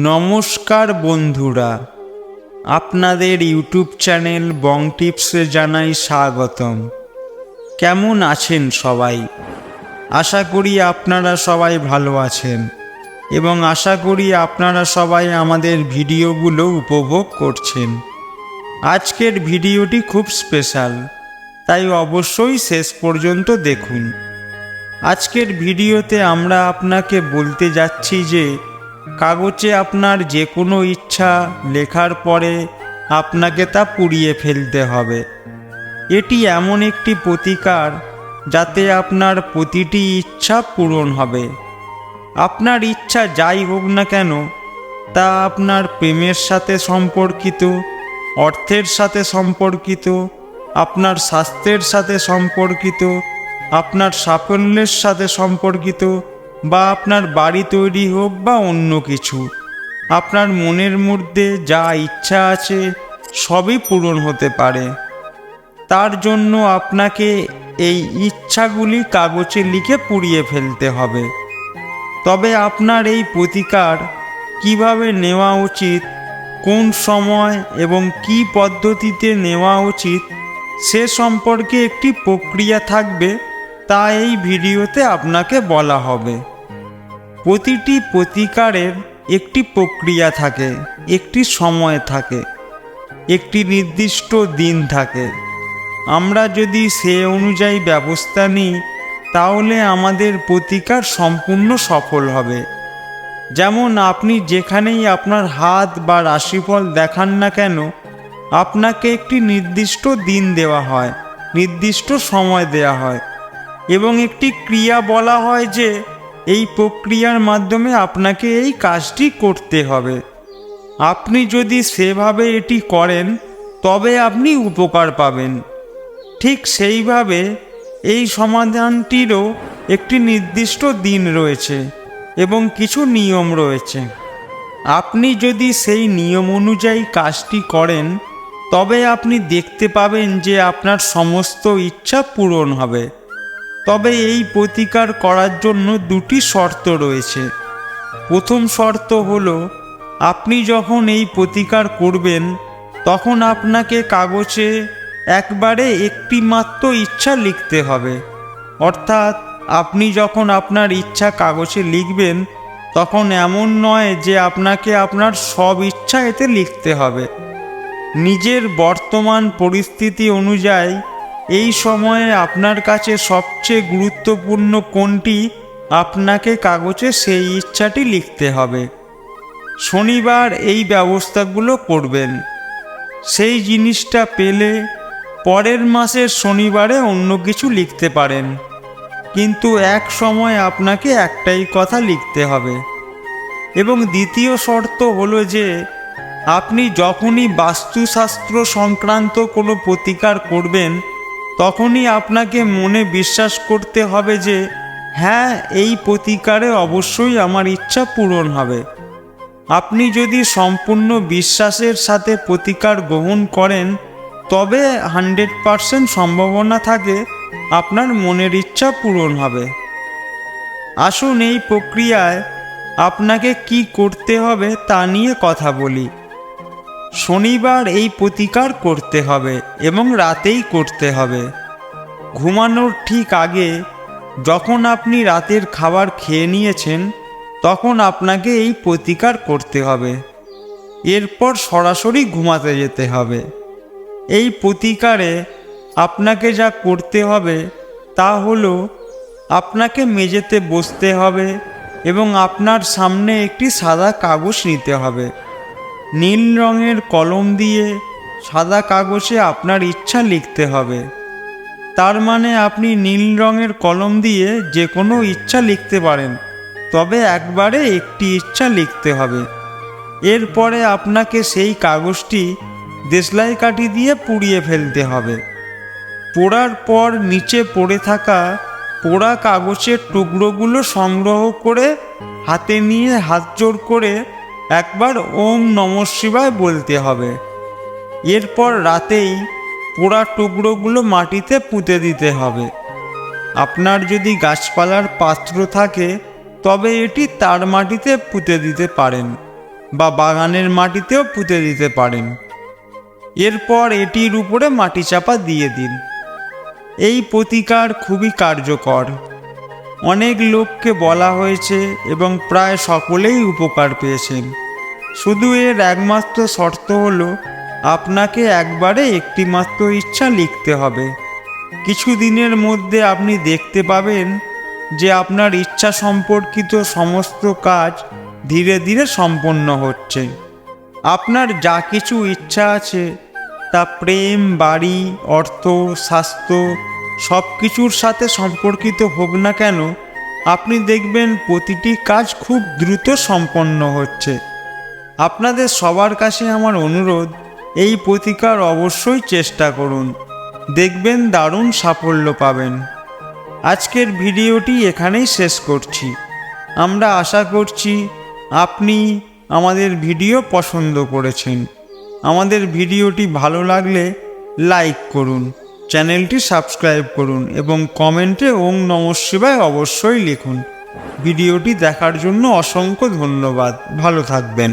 নমস্কার বন্ধুরা, আপনাদের ইউটিউব চ্যানেল বং টিপসে জানাই স্বাগতম। কেমন আছেন সবাই? আশা করি আপনারা সবাই ভালো আছেন এবং আশা করি আপনারা সবাই আমাদের ভিডিওগুলো উপভোগ করছেন। আজকের ভিডিওটি খুব স্পেশাল, তাই অবশ্যই শেষ পর্যন্ত দেখুন। আজকের ভিডিওতে আমরা আপনাকে বলতে যাচ্ছি যে কাগজে আপনার যে কোনো ইচ্ছা লেখার পরে আপনাকে তা পুড়িয়ে ফেলতে হবে। এটি এমন একটি প্রতিকার যাতে আপনার প্রতিটি ইচ্ছা পূরণ হবে। আপনার ইচ্ছা যাই হোক না কেন, তা আপনার প্রেমের সাথে সম্পর্কিত, অর্থের সাথে সম্পর্কিত, আপনার স্বাস্থ্যের সাথে সম্পর্কিত, আপনার সাফল্যের সাথে সম্পর্কিত বা আপনার বাড়ি তৈরি হোক বা অন্য কিছু, আপনার মনের মধ্যে যা ইচ্ছা আছে সবই পূরণ হতে পারে। তার জন্য আপনাকে এই ইচ্ছাগুলি কাগজে লিখে পুড়িয়ে ফেলতে হবে। তবে আপনার এই প্রতিকার কীভাবে নেওয়া উচিত, কোন সময় এবং কি পদ্ধতিতে নেওয়া উচিত, সে সম্পর্কে একটি প্রক্রিয়া থাকবে, তা এই ভিডিওতে আপনাকে বলা হবে। প্রতিটি প্রতিকারের একটি প্রক্রিয়া থাকে, একটি সময় থাকে, একটি নির্দিষ্ট দিন থাকে। আমরা যদি সে অনুযায়ী ব্যবস্থা নিই, তাহলে আমাদের প্রতিকার সম্পূর্ণ সফল হবে। যেমন আপনি যেখানেই আপনার হাত বা রাশিফল দেখান না কেন, আপনাকে একটি নির্দিষ্ট দিন দেওয়া হয়, নির্দিষ্ট সময় দেওয়া হয় এবং একটি ক্রিয়া বলা হয় যে এই প্রক্রিয়ার মাধ্যমে আপনাকে এই কাজটি করতে হবে। আপনি যদি সেভাবে এটি করেন, তবে আপনি উপকার পাবেন। ঠিক সেইভাবে এই সমাধানটিরও একটি নির্দিষ্ট দিন রয়েছে এবং কিছু নিয়ম রয়েছে। আপনি যদি সেই নিয়ম অনুযায়ী কাজটি করেন, তবে আপনি দেখতে পাবেন যে আপনার সমস্ত ইচ্ছা পূরণ হবে। তবে এই প্রতিকার করার জন্য দুটি শর্ত রয়েছে। প্রথম শর্ত হলো, আপনি যখন এই প্রতিকার করবেন, তখন আপনাকে কাগজে একবারে একটি মাত্র ইচ্ছা লিখতে হবে। অর্থাৎ, আপনি যখন আপনার ইচ্ছা কাগজে লিখবেন, তখন এমন নয় যে আপনাকে আপনার সব ইচ্ছা এতে লিখতে হবে। নিজের বর্তমান পরিস্থিতি অনুযায়ী এই সময়ে আপনার কাছে সবচেয়ে গুরুত্বপূর্ণ কোনটি? আপনাকে কাগজে সেই ইচ্ছাটি লিখতে হবে। শনিবার এই ব্যবস্থাগুলো করবেন। সেই জিনিসটা পেলে পরের মাসের শনিবারে অন্য কিছু লিখতে পারেন। কিন্তু এক সময় আপনাকে একটাই কথা লিখতে হবে। এবং দ্বিতীয় শর্ত হলো যে, আপনি যখনই বাস্তুশাস্ত্র সংক্রান্ত কোনো প্রতিকার করবেন তখনই আপনাকে মনে বিশ্বাস করতে হবে যে হ্যাঁ এই প্রতিকারে অবশ্যই আমার ইচ্ছা পূরণ হবে। আপনি যদি সম্পূর্ণ বিশ্বাসের সাথে প্রতিকার গ্রহণ করেন, তবে হান্ড্রেড পারসেন্ট সম্ভাবনা থাকে আপনার মনের ইচ্ছা পূরণ হবে। আসুন এই প্রক্রিয়ায় আপনাকে কি করতে হবে তা নিয়ে কথা বলি। শনিবার এই প্রতিকার করতে হবে এবং রাতেই করতে হবে। ঘুমানোর ঠিক আগে যখন আপনি রাতের খাবার খেয়ে নিয়েছেন, তখন আপনাকে এই প্রতিকার করতে হবে। এরপর সরাসরি ঘুমাতে যেতে হবে। এই প্রতিকারে আপনাকে যা করতে হবে তা হলো আপনাকে মেঝেতে বসতে হবে এবং আপনার সামনে একটি সাদা কাগজ নিতে হবে। নীল রঙের কলম দিয়ে সাদা কাগজে আপনার ইচ্ছা লিখতে হবে। তার মানে আপনি নীল রঙের কলম দিয়ে যে কোনো ইচ্ছা লিখতে পারেন, তবে একবারে একটি ইচ্ছা লিখতে হবে। এরপরে আপনাকে সেই কাগজটি দেশলাই কাঠি দিয়ে পুড়িয়ে ফেলতে হবে। পোড়ার পর নিচে পড়ে থাকা পোড়া কাগজের টুকরোগুলো সংগ্রহ করে হাতে নিয়ে হাত জোর করে একবার ওম নম শিবায় বলতে হবে। এরপর রাতেই পোড়া টুকরোগুলো মাটিতে পুঁতে দিতে হবে। আপনার যদি গাছপালার পাত্র থাকে, তবে এটি তার মাটিতে পুঁতে দিতে পারেন বা বাগানের মাটিতেও পুঁতে দিতে পারেন। এরপর এটির উপরে মাটি চাপা দিয়ে দিন। এই প্রতিকার খুবই কার্যকর। অনেক লোককে বলা হয়েছে এবং প্রায় সকলেই উপকার পেয়েছেন। শুধু এর একমাত্র শর্ত হলো, আপনাকে একবারে একটিমাত্র ইচ্ছা লিখতে হবে। কিছু দিনের মধ্যে আপনি দেখতে পাবেন যে আপনার ইচ্ছা সম্পর্কিত সমস্ত কাজ ধীরে ধীরে সম্পন্ন হচ্ছে। আপনার যা কিছু ইচ্ছা আছে, তা প্রেম, বাড়ি, অর্থ, স্বাস্থ্য সব কিছুর সাথে সম্পর্কিত হোক না কেন, আপনি দেখবেন প্রতিটি কাজ খুব দ্রুত সম্পন্ন হচ্ছে। আপনাদের সবার কাছে আমার অনুরোধ, এই প্রতিকার অবশ্যই চেষ্টা করুন। দেখবেন দারুণ সাফল্য পাবেন। আজকের ভিডিওটি এখানেই শেষ করছি। আমরা আশা করছি আপনি আমাদের ভিডিও পছন্দ করেছেন। আমাদের ভিডিওটি ভালো লাগলে লাইক করুন, চ্যানেলটি সাবস্ক্রাইব করুন এবং কমেন্টে ওং নম শিবায় অবশ্যই লিখুন। ভিডিওটি দেখার জন্য অসংখ্য ধন্যবাদ। ভালো থাকবেন।